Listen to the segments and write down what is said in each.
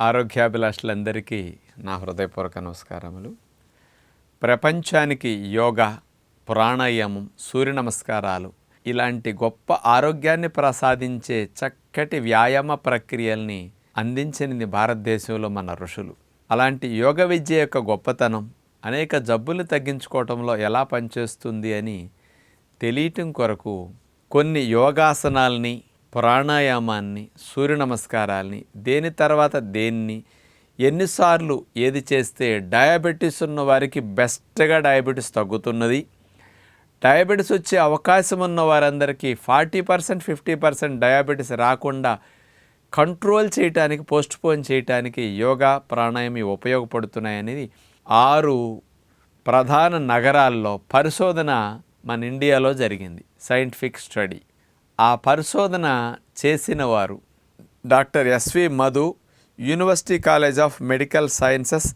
ఆరోగ్యాభిలాషులందరికీ నా హృదయపూర్వక నమస్కారములు. ప్రపంచానికి యోగా ప్రాణాయామం సూర్య నమస్కారాలు ఇలాంటి గొప్ప ఆరోగ్యాన్ని ప్రసాదించే చక్కటి వ్యాయామ ప్రక్రియల్ని అందించినది భారతదేశంలో మన ఋషులు. అలాంటి యోగ విద్య యొక్క గొప్పతనం అనేక జబ్బులు తగ్గించుకోవటంలో ఎలా పనిచేస్తుంది అని తెలియటం కొరకు కొన్ని యోగాసనాల్ని ప్రాణాయామాన్ని సూర్య నమస్కారాల్ని దేని తర్వాత దేన్ని ఎన్నిసార్లు ఏది చేస్తే డయాబెటీస్ ఉన్న వారికి బెస్ట్గా డయాబెటీస్ తగ్గుతున్నది. డయాబెటీస్ వచ్చే అవకాశం ఉన్న వారందరికీ forty percent fifty percent diabetes రాకుండా కంట్రోల్ చేయటానికి పోస్ట్పోన్ చేయటానికి యోగా ప్రాణాయామం ఉపయోగపడుతున్నాయనేది ఆరు ప్రధాన నగరాల్లో పరిశోధన మన ఇండియాలో జరిగింది. Scientific study. ఆ పరిశోధన చేసిన వారు doctor SV Madhu university college of medical sciences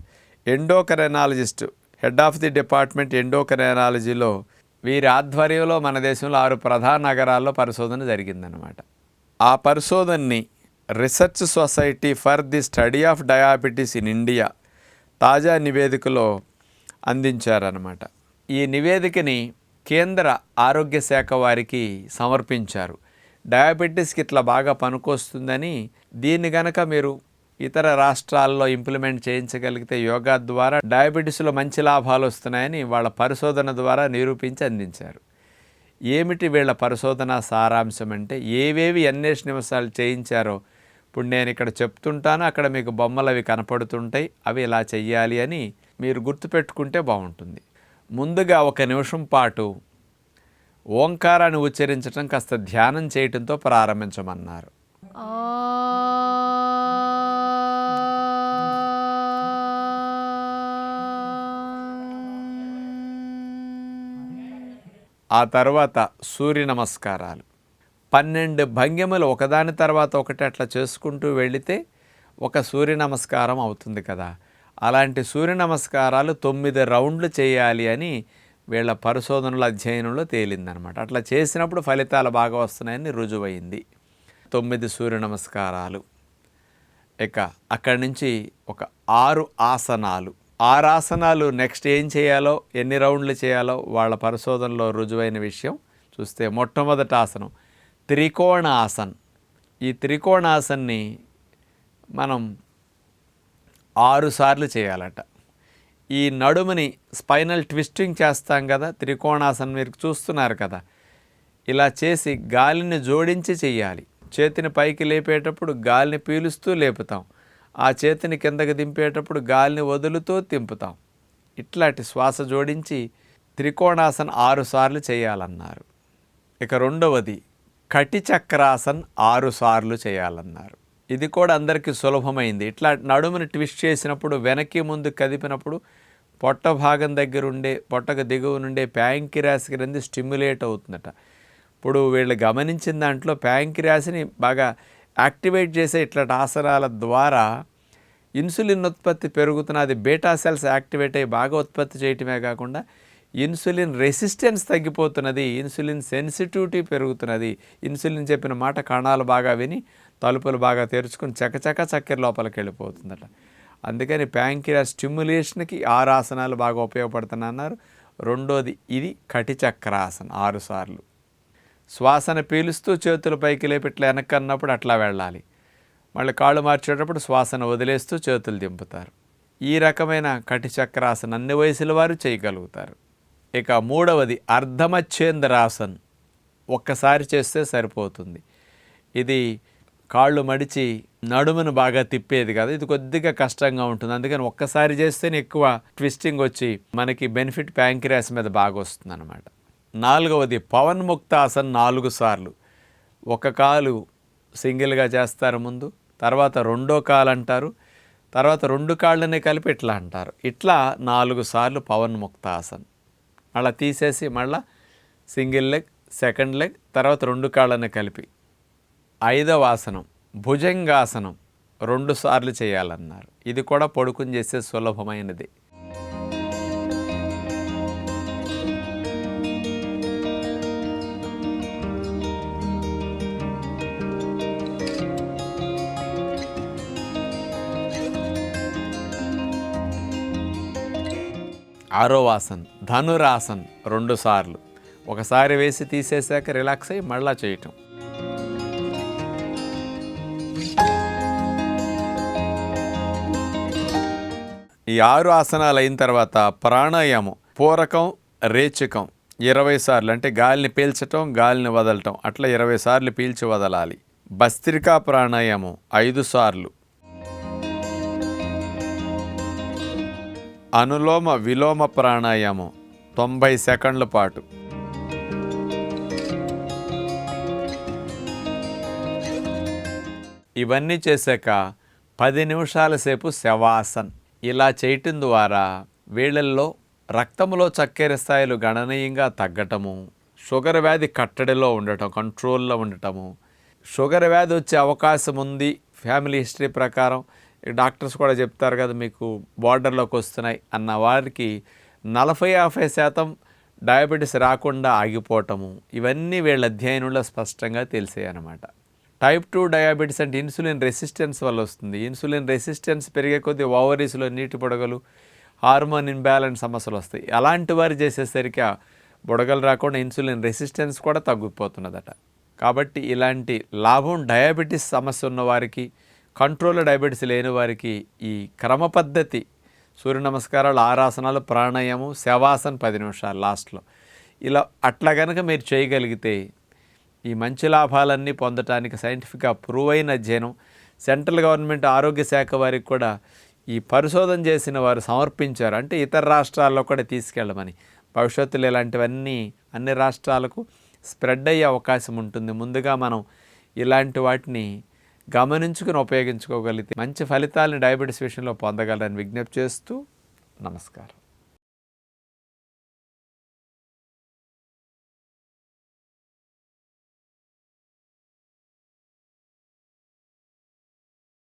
endocrinologist head of the department ఎండోకరెనాలజీలో వీరి ఆధ్వర్యంలో మన దేశంలో ఆరు ప్రధాన నగరాల్లో పరిశోధన జరిగిందనమాట ఆ పరిశోధనని research society for the study of diabetes in India తాజా నివేదికలో అందించారనమాట ఈ నివేదికని కేంద్ర ఆరోగ్య శాఖ వారికి సమర్పించారు. డయాబెటీస్కి ఇట్లా బాగా పనికొస్తుందని దీన్ని గనక మీరు ఇతర రాష్ట్రాల్లో ఇంప్లిమెంట్ చేయించగలిగితే యోగా ద్వారా డయాబెటీస్లో మంచి లాభాలు వస్తున్నాయని వాళ్ళ పరిశోధన ద్వారా నిరూపించి అందించారు. ఏమిటి వీళ్ళ పరిశోధన సారాంశం అంటే ఏవేవి ఎన్నేసి నిమిషాలు చేయించారో. ఇప్పుడు నేను ఇక్కడ చెప్తుంటాను అక్కడ మీకు బొమ్మలు అవి కనపడుతుంటాయి అవి ఇలా చెయ్యాలి అని మీరు గుర్తుపెట్టుకుంటే బాగుంటుంది. ముందుగా ఒక నిమిషం పాటు ఓంకారాన్ని ఉచ్చరించడం కాస్త ధ్యానం చేయటంతో ప్రారంభించమన్నారు. ఆ తర్వాత సూర్య నమస్కారాలు. పన్నెండు భంగిమలు ఒకదాని తర్వాత ఒకటి అట్లా చేసుకుంటూ వెళితే ఒక సూర్య నమస్కారం అవుతుంది కదా. అలాంటి సూర్య నమస్కారాలు తొమ్మిది రౌండ్లు చేయాలి అని వీళ్ళ పరిశోధనల అధ్యయనంలో తేలిందనమాట. అట్లా చేసినప్పుడు ఫలితాలు బాగా వస్తున్నాయని రుజువైంది. తొమ్మిది సూర్య నమస్కారాలు. ఇక అక్కడి నుంచి ఒక ఆరు ఆసనాలు. ఆరు ఆసనాలు నెక్స్ట్ ఏం చేయాలో ఎన్ని రౌండ్లు చేయాలో వాళ్ళ పరిశోధనలో రుజువైన విషయం చూస్తే మొట్టమొదటి ఆసనం త్రికోణ ఆసన్ ఈ త్రికోణాసన్ని మనం ఆరు సార్లు చేయాలట. ఈ నడుముని స్పైనల్ ట్విస్టింగ్ చేస్తాం కదా త్రికోణాసనం మీరు చూస్తున్నారు కదా. ఇలా చేసి గాలిని జోడించి చేయాలి. చేతిని పైకి లేపేటప్పుడు గాలిని పీలుస్తూ లేపుతాం. ఆ చేతిని కిందకి దింపేటప్పుడు గాలిని వదులుతూ తింపుతాం. ఇట్లాంటి శ్వాస జోడించి త్రికోణాసన్ ఆరు సార్లు చేయాలన్నారు. ఇక రెండవది కటి చక్రాసన్ ఆరు సార్లు చేయాలన్నారు. ఇది కూడా అందరికీ సులభమైంది. ఇట్లా నడుముని ట్విస్ట్ చేసినప్పుడు వెనక్కి ముందు కదిపినప్పుడు పొట్ట భాగం దగ్గర ఉండే పొట్టకు దిగువ నుండే ప్యాంకిరాస్ క్రింది స్టిమ్యులేట్ అవుతుందట. ఇప్పుడు వీళ్ళు గమనించిన దాంట్లో ప్యాంకిరాస్ని బాగా యాక్టివేట్ చేసే ఇట్లాంటి ఆసనాల ద్వారా ఇన్సులిన్ ఉత్పత్తి పెరుగుతున్న అది బీటా సెల్స్ యాక్టివేట్ అయ్యి బాగా ఉత్పత్తి చేయటమే కాకుండా ఇన్సులిన్ రెసిస్టెన్స్ తగ్గిపోతున్నది ఇన్సులిన్ సెన్సిటివిటీ పెరుగుతున్నది. ఇన్సులిన్ చెప్పిన మాట కణాలు బాగా విని తలుపులు బాగా తెరుచుకుని చకచక చక్కెర లోపలికి వెళ్ళిపోతుందట. అందుకని ప్యాంకిరా స్టిమ్యులేషన్కి ఆరు ఆసనాలు బాగా ఉపయోగపడుతున్నాయన్నారు. రెండోది ఇది కటి చక్రాసన ఆరు సార్లు. శ్వాసన పీలుస్తూ చేతుల పైకి లేపి ఇట్లా వెనక్కి అన్నప్పుడు అట్లా వెళ్ళాలి. మళ్ళీ కాళ్ళు మార్చేటప్పుడు శ్వాసన వదిలేస్తూ చేతులు దింపుతారు. ఈ రకమైన కటిచక్రాసన అన్ని వయసుల వారు చేయగలుగుతారు. ఇక మూడవది అర్ధమచ్చేంద్రాసన్ ఒక్కసారి చేస్తే సరిపోతుంది. ఇది కాళ్ళు మడిచి నడుమును బాగా తిప్పేది కదా. ఇది కొద్దిగా కష్టంగా ఉంటుంది. అందుకని ఒక్కసారి చేస్తేనే ఎక్కువ ట్విస్టింగ్ వచ్చి మనకి బెనిఫిట్ ప్యాంక్రియాస్ మీద బాగా వస్తుంది అనమాట నాలుగవది పవన్ ముక్తాసన్ నాలుగు సార్లు. ఒక కాలు సింగిల్గా చేస్తారు ముందు తర్వాత రెండో కాలు అంటారు తర్వాత రెండు కాళ్ళనే కలిపి ఇట్లా అంటారు. ఇట్లా నాలుగు సార్లు పవన్ ముక్తాసన్. అలా తీసేసి మళ్ళా సింగిల్ లెగ్ సెకండ్ లెగ్ తర్వాత రెండు కాళ్ళనే కలిపి. ఐదవ ఆసనం భుజంగాసనం రెండుసార్లు చేయాలన్నారు. ఇది కూడా పడుకుని చేసే సులభమైనది. ఆరో ఆసన్ ధనురాసన్ రెండుసార్లు ఒకసారి వేసి తీసేశాక రిలాక్స్ అయ్యి మళ్ళా చేయటం. ఈ ఆరు ఆసనాలు అయిన తర్వాత ప్రాణాయామం పూరకం రేచకం ఇరవై సార్లు. అంటే గాలిని పీల్చటం గాలిని వదలటం. అట్లా ఇరవై సార్లు పీల్చి వదలాలి. భస్త్రికా ప్రాణాయామం ఐదు సార్లు. అనులోమ విలోమ ప్రాణాయామం తొంభై సెకండ్ల పాటు. ఇవన్నీ చేశాక పది నిమిషాల సేపు శవాసన్. ఇలా చేయటం ద్వారా వీళ్ళల్లో రక్తంలో చక్కెర స్థాయిలు గణనీయంగా తగ్గటము షుగర్ వ్యాధి కట్టడిలో ఉండటం కంట్రోల్లో ఉండటము షుగర్ వ్యాధి వచ్చే అవకాశం ఉంది ఫ్యామిలీ హిస్టరీ ప్రకారం. డాక్టర్స్ కూడా చెప్తారు కదా మీకు బార్డర్లోకి వస్తున్నాయి అన్న వారికి నలభై యాభై శాతం డయాబెటీస్ రాకుండా ఆగిపోవటము ఇవన్నీ వీళ్ళ అధ్యయనంలో స్పష్టంగా తెలిసాయి అన్నమాట టైప్ టూ డయాబెటీస్ అంటే ఇన్సులిన్ రెసిస్టెన్స్ వల్ల వస్తుంది. ఇన్సులిన్ రెసిస్టెన్స్ పెరిగే కొద్దీ ఓవరీస్లో నీటి బుడగలు హార్మోన్ ఇన్బ్యాలెన్స్ సమస్యలు వస్తాయి. అలాంటి వారు చేసేసరికి ఆ బుడగలు రాకుండా ఇన్సులిన్ రెసిస్టెన్స్ కూడా తగ్గిపోతున్నదట. కాబట్టి ఇలాంటి లాభం డయాబెటీస్ సమస్య ఉన్న వారికి కంట్రోల్ డయాబెటీస్ లేని వారికి ఈ క్రమ పద్ధతి సూర్య నమస్కారాలు ఆరాసనాలు ప్రాణాయామం శవాసన్ పది నిమిషాలు లాస్ట్లో. ఇలా అట్లా కనుక మీరు చేయగలిగితే ఈ మంచి లాభాలన్నీ పొందటానికి సైంటిఫిక్గా ప్రూవ్ అయిన అధ్యయనం సెంట్రల్ గవర్నమెంట్ ఆరోగ్య శాఖ వారికి కూడా ఈ పరిశోధన చేసిన వారు సమర్పించారు. అంటే ఇతర రాష్ట్రాల్లో కూడా తీసుకెళ్ళమని. భవిష్యత్తులో ఇలాంటివన్నీ అన్ని రాష్ట్రాలకు స్ప్రెడ్ అయ్యే అవకాశం ఉంటుంది. ముందుగా మనం ఇలాంటి వాటిని గమనించుకుని ఉపయోగించుకోగలిగితే మంచి ఫలితాలను డయాబెటీస్ విషయంలో పొందగలరని విజ్ఞప్తి చేస్తూ నమస్కారం.